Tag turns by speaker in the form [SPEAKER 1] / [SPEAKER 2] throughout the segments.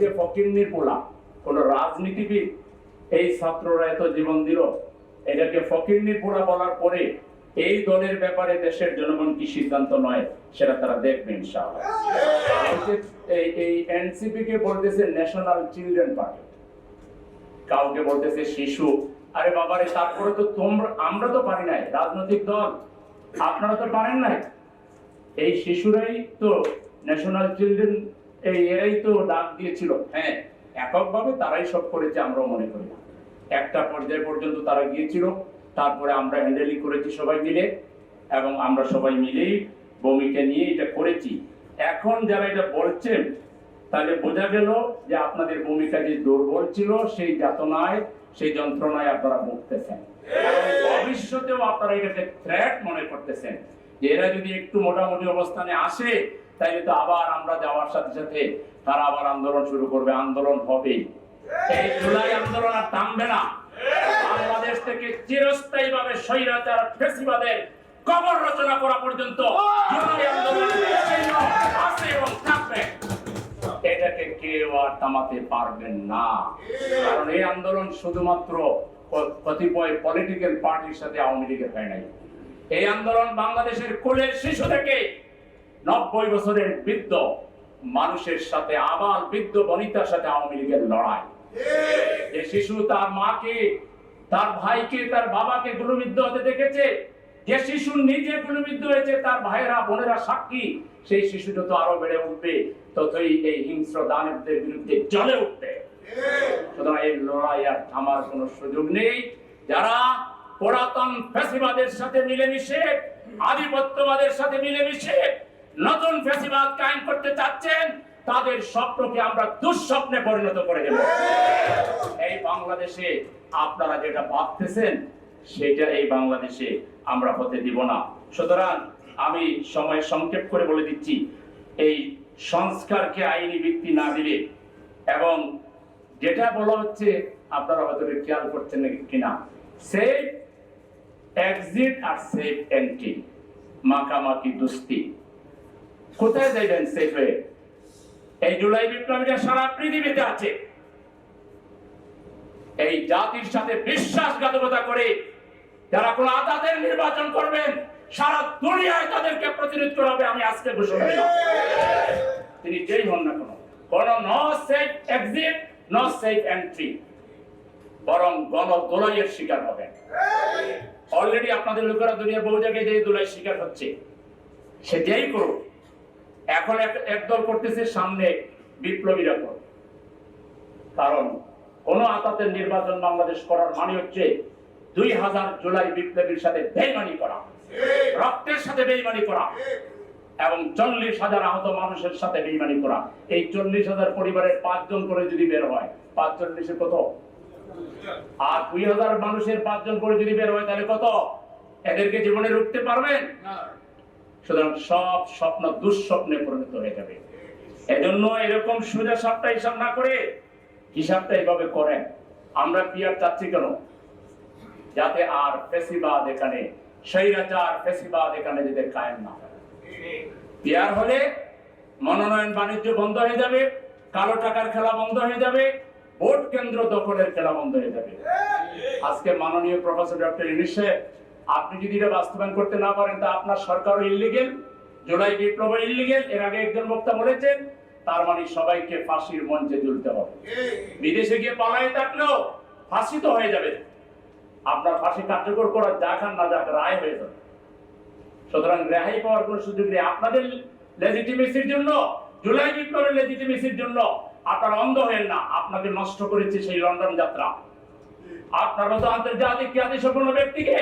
[SPEAKER 1] যে ফকিন্নির পোলা কোন রাজনীতিবিদ এই ছাত্ররা এত জীবন দিল? এটাকে ফকিন্নির পোলা বলার পরে এই দলের ব্যাপারে দেশের জনগণ কি সিদ্ধান্ত নয়, সেটা তারা দেখবে ন্যাশনাল চিলড্রেন পার্টি। কাউকে বলতেছে শিশু। আরে বাবারে, তারপরে তো তোমরা, আমরা তো পারি নাই, রাজনৈতিক দল। আপনারা তো পারেন নাই। এই শিশুরাই তো ন্যাশনাল চিলড্রেন এই এরাই তো ডাক দিয়েছিল। হ্যাঁ এককভাবে তারাই সব করেছে আমরাও মনে করি একটা পর্যায় পর্যন্ত তারা গিয়েছিল, তারপরে আমরা হ্যান্ডেলিং করেছি সবাই মিলে, এবং আমরা সবাই মিলেই ভূমিকা নিয়ে এটা করেছি। এখন যারা এটা বলছেন, তাহলে বোঝা গেল যে আপনাদের ভূমিকা যে দুর্বল ছিল, সেই যাতনায়, সেই যন্ত্রণায় আপনারা ভুগতেছেন। ভবিষ্যতেও আপনারা এটাকে থ্রেট মনে করতেছেন। যে এরা যদি একটু মোটামুটি অবস্থানে আসে তাহলে তো আবার আমরা যাওয়ার সাথে সাথে তারা আবার আন্দোলন শুরু করবে, আন্দোলন হবে। এই জুলাই আন্দোলন আর থামবে না। বাংলাদেশ থেকে চিরস্থায়ী ভাবে স্বৈরাচার, ফেসিবাদের কবর রচনা করা পর্যন্ত জুলাই আন্দোলন আছে এবং থাকবে। এটাকে কেউ আর থামাতে পারবেন না। কারণ এই আন্দোলন শুধুমাত্র কতিপয় পলিটিক্যাল পার্টির সাথে আওয়ামী লীগের হয় নাই। এই আন্দোলন বাংলাদেশের কোলের শিশু থেকে নব্বই বছরের বৃদ্ধ মানুষের সাথে, আবার বৃদ্ধ বনিতার সাথে আওয়ামী লীগের লড়াই। যে শিশু তার মাকে, তার ভাইকে, তার বাবাকে গুলবিদ্ধ হতে দেখেছে, যে শিশু নিজে গুলবিদ্ধ হয়েছে, তার ভাইয়েরা, বোনেরা সাক্ষী, সেই শিশু যত আরও বেড়ে উঠবে, ততই এই হিংস্র দানবদের বিরুদ্ধে জ্বলে উঠবে। সুতরাং এই লড়াই আর থামার কোনো সুযোগ নেই। যারা পুরাতন ফ্যাসিবাদের সাথে মিলেমিশে, আধিপত্যবাদের সাথে মিলেমিশে নতুন ফ্যাসিবাদ কায়েম করতে চাচ্ছেন, তাদের স্বপ্নকে আমরা দুঃস্বপ্নে পরিণত করে দেব। এই বাংলাদেশে আপনারা যেটা ভাবতেছেন, সেটা এই বাংলাদেশে আমরা হতে দিব না। সুতরাং আমি সময় সংক্ষেপ করে বলে দিচ্ছি, এই সংস্কারকে আইনি ভিত্তি না দিলে এবং যেটা বলা হচ্ছে, আপনারা হয়তো খেয়াল করছেন কিনা, সেফ এক্সিট আর সেফ এন্ট্রি মাকামাকি দুস্তি। কোথায় যাইবেন সেফ হয়ে? এই জুলাই বিপ্লবীরা সারা পৃথিবীতে আছে। এই জাতির সাথে বিশ্বাসঘাতকতা করে যারা কোন আদাদের নির্বাচন করবেন, সারা দুনিয়ায় তাদেরকে প্রতিরোধ করা হবে আমি আজকে ঘোষণা দিলাম। তিনি যেই হন না কোনো, কোন ন সেফ এক্সিট ন সেফ এন্ট্রি বরং গণ দোলাইয়ের শিকার হবেন। অলরেডি আপনাদের লোকেরা দুনিয়া বহু জায়গায় যে দোলাই শিকার হচ্ছে, সে যেই করুক এখন একদল করতেছে সামনে বিপ্লবীরা করবে কারণ কোন আতাতের নির্বাচন বাংলাদেশ করার মানে হচ্ছে দুই হাজার জুলাই বিপ্লবীর সাথে বেইমানি করা। রক্তের সাথে বেইমানি করা। এবং চল্লিশ হাজার আহত মানুষের সাথে বেইমানি করা। এই চল্লিশ হাজার পরিবারের পাঁচজন করে যদি বের হয় পাঁচ চল্লিশে কত? আর দুই হাজার মানুষের পাঁচজন করে যদি বের হয়, তাহলে কত? এদেরকে জীবনে রুখতে পারবেন? সুতরাং সব স্বপ্ন দুঃস্বপ্নে পরিণত হয়ে যাবে। এজন্য এরকম সোজা সাপটা হিসাব না করে হিসাবটা এইভাবে করেন? আমরা পিয়ার চাচ্ছি কেন? যাতে আর ফেসিবাদ এখানে স্বৈরাচার ফেসিবাদ এখানে যাতে কায়েম না পিয়ার হলে মনোনয়ন বাণিজ্য বন্ধ হয়ে যাবে কালো টাকার খেলা বন্ধ হয়ে যাবে ভোট কেন্দ্র দখলের খেলা বন্ধ হয়ে যাবে। আজকে মাননীয় প্রফেসর ডক্টর সাহেব, আপনি যদি এটা বাস্তবায়ন করতে না পারেন তা আপনার সরকারও ইলিগেল জুলাই বিপ্লব ইলিগেল এর আগে একজন বক্তা বলেছেন তার মানে সবাইকে ফাঁসির মঞ্চে ঝুলতে হবে। বিদেশে গিয়ে পালাই থাকলেও ফাঁসি তো হয়ে যাবে। আপনার ফাঁসি কার্যকর করা যাক আর না যাক রায় হয়ে যাবে। সুতরাং রেহাই পাওয়ার কোন সুযোগ নেই। আপনাদের লেজিটিমেসির জন্য জুলাই বিপ্লবের লেজিটিমেসির জন্য আপনারা অন্ধ হয়েন না। আপনাকে নষ্ট করেছে সেই লন্ডন যাত্রা। আপনার তো আন্তর্জাতিক খ্যাতি ব্যক্তিকে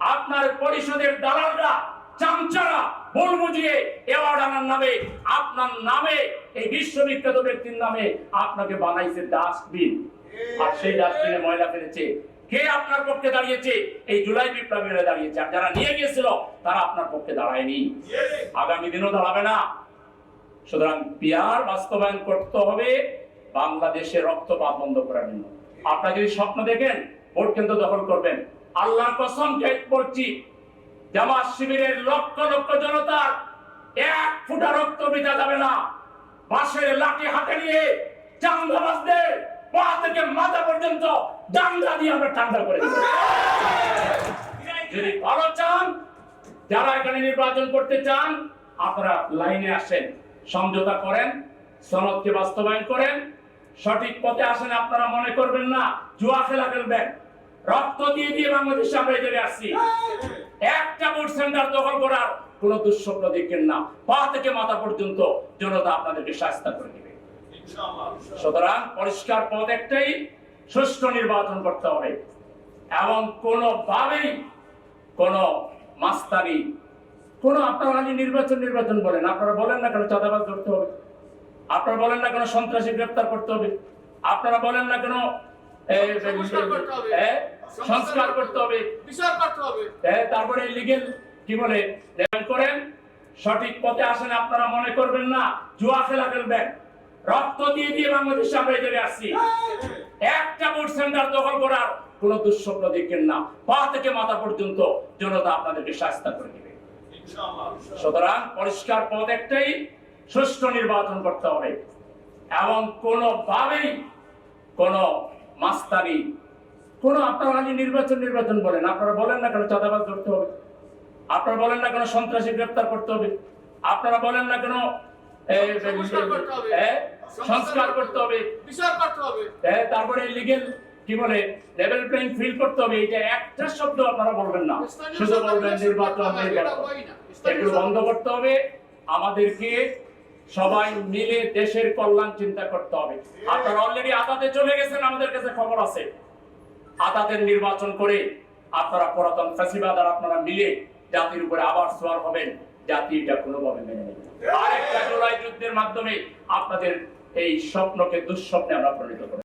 [SPEAKER 1] আপনার পরিষদের দালালরা, চামচারা ভুল বুঝিয়ে অ্যাওয়ার্ড আনার নামে, আপনার নামে, এই বিশ্ববিখ্যাত ব্যক্তির নামে আপনাকে বানাইছে ডাস্টবিন। আর সেই ডাস্টবিনে ময়লা ফেলেছে। কে আপনার পক্ষে দাঁড়িয়েছে? এই জুলাই বিপ্লবীরা দাঁড়িয়েছে। আর যারা নিয়ে গিয়েছিল, তারা আপনার পক্ষে দাঁড়ায়নি। আগামী দিনও দাঁড়াবে না। সুতরাং পিয়ার বাস্তবায়ন করতে হবে, বাংলাদেশে রক্তপাত বন্ধ করার জন্য। আপনারা যদি স্বপ্ন দেখেন, ভোট কেন্দ্র দখল করবেন। আল্লাহর কসম খেয়ে বলছি জামাত শিবিরের লক্ষ লক্ষ জনতার এক ফুটা রক্ত বিতা যাবে না। বাঁশের লাঠি হাতে নিয়ে চান্দাবাজদের পা থেকে মাথা পর্যন্ত দিয়ে আমরা ঠান্ডা করে যদি ভালো চান, যারা এখানে নির্বাচন করতে চান, আপনারা লাইনে আসেন, সমঝোতা করেন, সনদকে বাস্তবায়ন করেন। সঠিক পথে আসেন আপনারা মনে করবেন না, জুয়া খেলা খেলবেন। রক্ত দিয়ে দিয়ে বাংলাদেশে আমরা জায়গায় আসছি। একটা ভোট সেন্টার দখল করার কোন দুঃস্বপ্ন দেখবেন না। পা থেকে মাথা পর্যন্ত জনতা আপনাদেরকে শাস্তা করে দিবে। সুতরাং পরিষ্কার পথ একটাই, সুষ্ঠু নির্বাচন করতে হবে। এবং কোনোভাবেই কোন মাস্তানি, কোন আপনারা আগে নির্বাচন নির্বাচন বলেন, আপনারা বলেন না কেন চাঁদাবাজ ধরতে হবে? আপনারা বলেন না কেন সন্ত্রাসী গ্রেপ্তার করতে হবে? আপনারা বলেন না কেন
[SPEAKER 2] সংস্কার করতে হবে। বিচার করতে হবে।
[SPEAKER 1] তারপরে লিগেল কি বলে করেন। সঠিক পথে আসেন আপনারা মনে করবেন না জুয়া খেলা খেলবেন। রক্ত দিয়ে দিয়ে বাংলাদেশে আমরা এই জায়গায় আসছি। একটা ভোট সেন্টার দখল করার কোন দুঃস্বপ্ন দেখবেন না। পা থেকে মাথা পর্যন্ত জনতা আপনাদেরকে শাস্তা করে দিবে। সুতরাং পরিষ্কার পথ একটাই সুষ্ঠু নির্বাচন করতে হবে। এবং কোনোভাবেই কোন মাস্তানি। কোন আপনারা আগে নির্বাচন নির্বাচন বলেন। আপনারা বলেন না কেন চাঁদাবাজ ধরতে হবে? আপনারা বলেন না কেন সন্ত্রাসী গ্রেপ্তার করতে হবে? আপনারা বলেন না কেন
[SPEAKER 2] সংস্কার করতে হবে।
[SPEAKER 1] তারপরে লিগেল কি বলে লেভেল প্লেইং ফিল করতে হবে। এটা একটা শব্দ আপনারা বলবেন না। শুধু বলবেন নির্বাচন এগুলো বন্ধ করতে হবে। আমাদেরকে সবাই মিলে দেশের কল্যাণ চিন্তা করতে হবে। আপনারা অলরেডি আদাতে চলে গেছেন, আমাদের কাছে খবর আছে। আদাতের নির্বাচন করে আপনারা পুরাতন ফ্যাসিবাদ আর আপনারা মিলে জাতির উপরে আবার সোয়ার হবেন জাতি এটা কোনোভাবে মেনে নেবে আরেকটা জুলাই যুদ্ধের মাধ্যমে আপনাদের এই স্বপ্নকে, দুঃস্বপ্নে আমরা পরিণত করব।